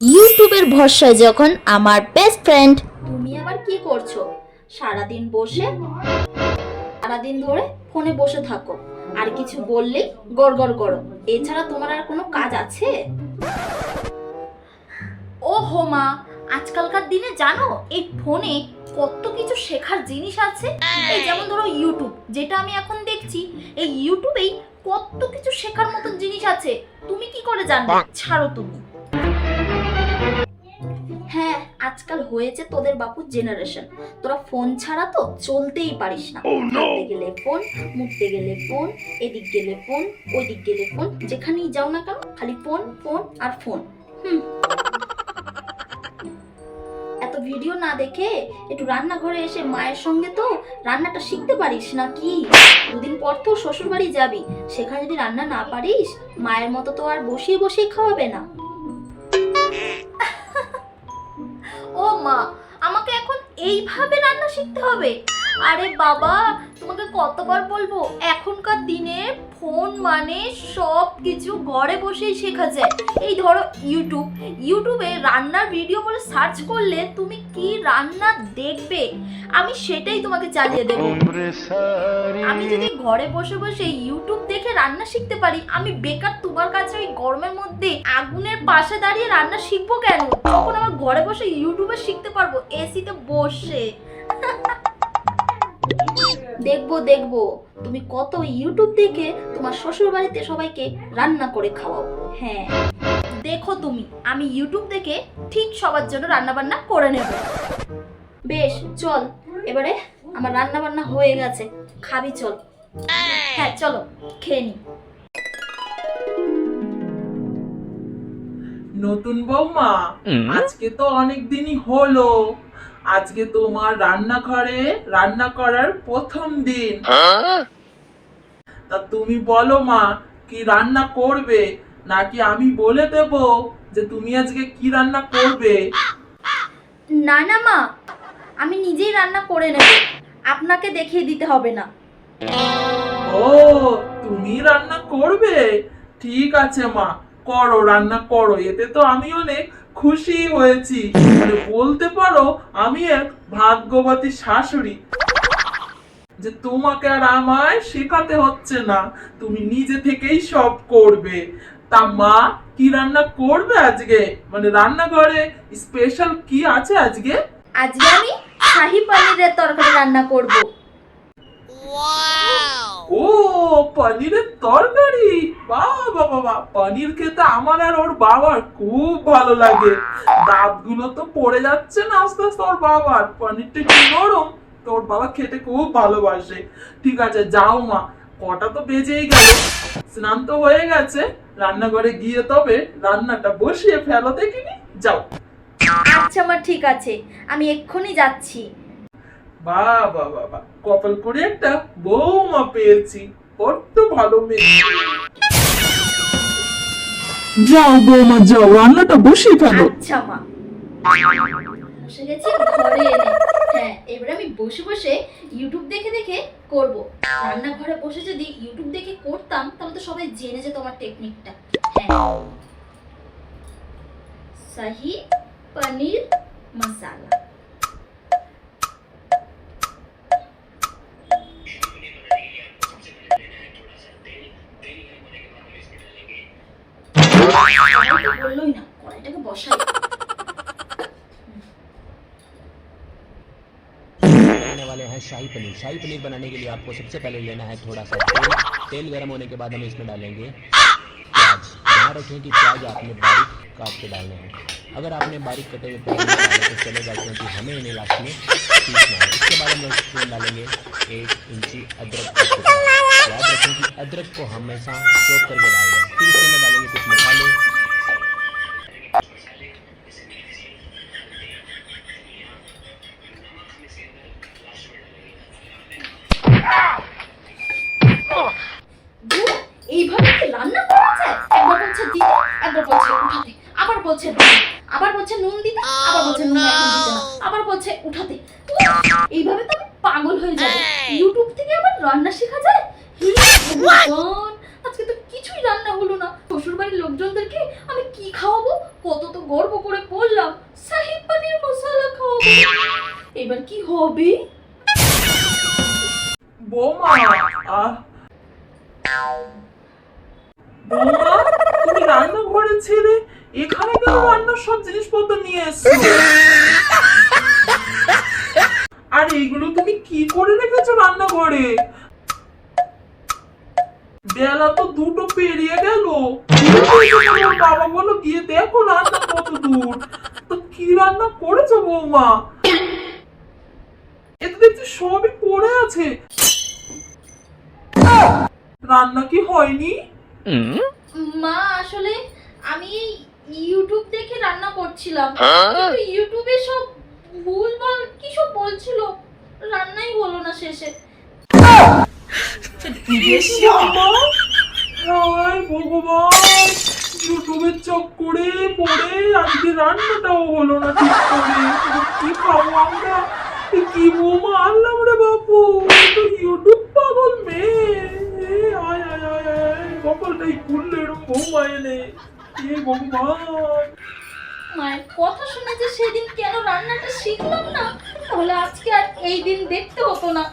ইউটিউবের ভরসায় যখন আমার বেস্ট ফ্রেন্ড তুমি আবার কি করছ? সারাদিন বসে, সারাদিন ধরে ফোনে বসে থাকো। আর কিছু বললেই গড়গড় করো। এছাড়া তোমার আর কোনো কাজ আছে? ও হো মা, আজকালকার দিনে জানো, এই ফোনে কত কিছু শেখার জিনিস আছে। এই যেমন ধরো ইউটিউব, যেটা আমি এখন দেখছি, এই ইউটিউবেই কত কিছু শেখার মতন জিনিস আছে। তুমি কি করে জানবে? ছাড়ো তুমি। হ্যাঁ আজকাল হয়েছে তোদের বাপুর জেনারেশন তোরা ফোন ছাড়া তো চলতেই পারিস না। হাঁটতে গেলে ফোন মুখতে গেলে ফোন এদিক গেলে ফোন ওইদিক গেলে ফোন যেখানেই যাও না কেন খালি ফোন ফোন আর ফোন হুম। এত ভিডিও না দেখে একটু রান্নাঘরে এসে মায়ের সঙ্গে তো রান্নাটা শিখতে পারিস না কি? দুদিন পর তো শ্বশুর বাড়ি যাবি। সেখানে যদি রান্না না পারিস মায়ের মতো তো আর বসিয়ে বসিয়ে খাওয়াবে না। এইভাবে রান্না শিখতে হবে? আরে বাবা তোমাকে কতবার বলব এখনকার দিনে ফোন মানে সব কিছু ঘরে বসেই শেখা যায়। এই ধরো ইউটিউব। ইউটিউবে রান্নার ভিডিও বলে সার্চ করলে তুমি কি রান্না দেখবে? আমি সেটাই তোমাকে চালিয়ে দেবো। আমি যদি ঘরে বসে বসে ইউটিউব দেখে রান্না শিখতে পারি। আমি বেকার তোমার কাছে ওই গরমের মধ্যে আগুনের পাশে দাঁড়িয়ে রান্না শিখব কেন? তখন আমার ঘরে বসে ইউটিউবে শিখতে পারব এসিতে বসে। দেখব দেখব। তুমি কত ইউটিউব দেখে তোমার শ্বশুর বাড়িতে সবাইকে রান্না করে খাওয়াও। হ্যাঁ। দেখো তুমি, আমি ইউটিউব দেখে ঠিক সবার জন্য রান্না বান্না করে নেব। বেশ, চল। এবারে আমার রান্না বান্না হয়ে গেছে। খাবি, চল। হ্যাঁ চলো খেয়ে নি। নতুন বৌমা আজকে তো অনেক দিনই হলো। আজকে তোমার রান্নাঘরে রান্না করার প্রথম দিন। তা তুমি বলো মা কি রান্না করবে? নাকি আমি বলে দেব যে তুমি আজকে কি রান্না করবে? না না মা আমি নিজেই রান্না করে নেব। আপনাকে দেখিয়ে দিতে হবে না। ও তুমি রান্না করবে? ঠিক আছে মা। করো রান্না করো। এতে তো আমি অনেক খুশি হয়েছি। বলতে পারো আমি এক ভাগ্যবতী শাশুড়ি। যে তোমাকে আর আমায় শেখাতে হচ্ছে না। তুমি নিজে থেকেই সব করবে। তা মা কি রান্না করবে আজকে? মানে রান্নাঘরে স্পেশাল কি আছে আজকে? আজকে আমি শাহি পনিরের তরকারি রান্না করব। ও পনিরের তরকারি। বাবা বাবা পনির খেতে আমার আর ওর বাবার খুব ভালো লাগে। দাঁতগুলো তো পড়ে যাচ্ছে না আস্তে আস্তে ওর বাবার। পনিরটা একটু নরম? তো ওর বাবা খেতে খুব ভালোবাসে। ঠিক আছে যাও মা কটা তো বেজেই গেল। স্নান তো হয়ে গেছে। রান্নাঘরে গিয়ে তবে রান্নাটা বসিয়ে ফেলো দেখিনি? যাও। আচ্ছা মা ঠিক আছে। আমি এক্ষুনি যাচ্ছি। বাবা বাবা কপাল করে একটা বৌমা পেয়েছি। বড্ড ভালো মেয়ে। যাও বৌমা যাও রান্নাটা বসিয়ে ফেলো। আচ্ছা মা। বসে গেছি ঘরে এনে হ্যাঁ এবারে আমি বসে বসে ইউটিউব দেখে দেখে করব। রান্নাঘরে বসে যদি ইউটিউব দেখে করতাম তাহলে তো সবাই জেনে যেত আমার টেকনিকটা হ্যাঁ। শাহি পনির মশালা। बनाने वाले हैं शाही पनीर। शाही पनीर बनाने के लिए आपको सबसे पहले लेना है थोड़ा सा तेल। तेल गर्म होने के बाद हम इसमें डालेंगे प्याज। ध्यान रखें कि प्याज आपने बारीक काट के डालने हैं। अगर आपने बारीक कटे हुए प्याज नहीं डाले तो चलेगा क्योंकि हमें इन्हें लास्ट में पीसना है। इसके बाद हम इसमें डालेंगे एक इंची अदरक याद रखें कि अदरक को हमेशा चॉप करके डालना है। फिर इसके রান্না করা যায়? একবার বলছে দিতে একবার বলছে উঠাতে। আবার বলছে দিতে আবার বলছে নুন দিতে আবার বলছে নুন এখন দিতে না। আবার বলছে উঠাতে। এইভাবে তো আমি পাগল হয়ে যাব ইউটিউব থেকে আবার রান্না শেখা যায়? আজকে তো কিছুই রান্না হলো না। শ্বশুর বাড়ির লোকজনদেরকে আমি কি খাওয়াবো? কত তো গর্ব করে বললাম শাহি পানির মশলা খাওয়াবো। এবার কি হবে? বৌমা আহ। বৌমা তুমি রান্নাঘরে ছেড়ে এখানে কেন রান্নার সব জিনিসপত্র নিয়ে এসছো? আর এইগুলো তুমি কি করে রেখেছো রান্নাঘরে? বেলা তো দুটো পেরিয়ে গেল। বাবা বলো গিয়ে দেখো রান্না কত দূর তো কি রান্না করেছ বৌমা? এতে দেখছি সবই পড়ে আছে। রান্না কি হয়নি? মা আসলে আমি ইউটিউব দেখে রান্না করছিলাম। কিন্তু ইউটিউবে সব ভুলভাল কি সব বলছিল? রান্নাই হলো না শেষে। হায় ভগবান ইউটিউবের চক্করে পড়ে আজকে রান্নাটাও হলো না ঠিক করে কি খাব আমরা? কি বৌমা আনলাম রে বাপু এ তো ইউটিউব পাগল মেয়ে এ আয় আয় আয় আয় কপালটাই এরকম বৌমা এলে। এ বৌমা। মায়ের কথা শুনে যে সেদিন কেন রান্নাটা শিখলাম না, তাহলে আজকে আর এই দিন দেখতে হতো না।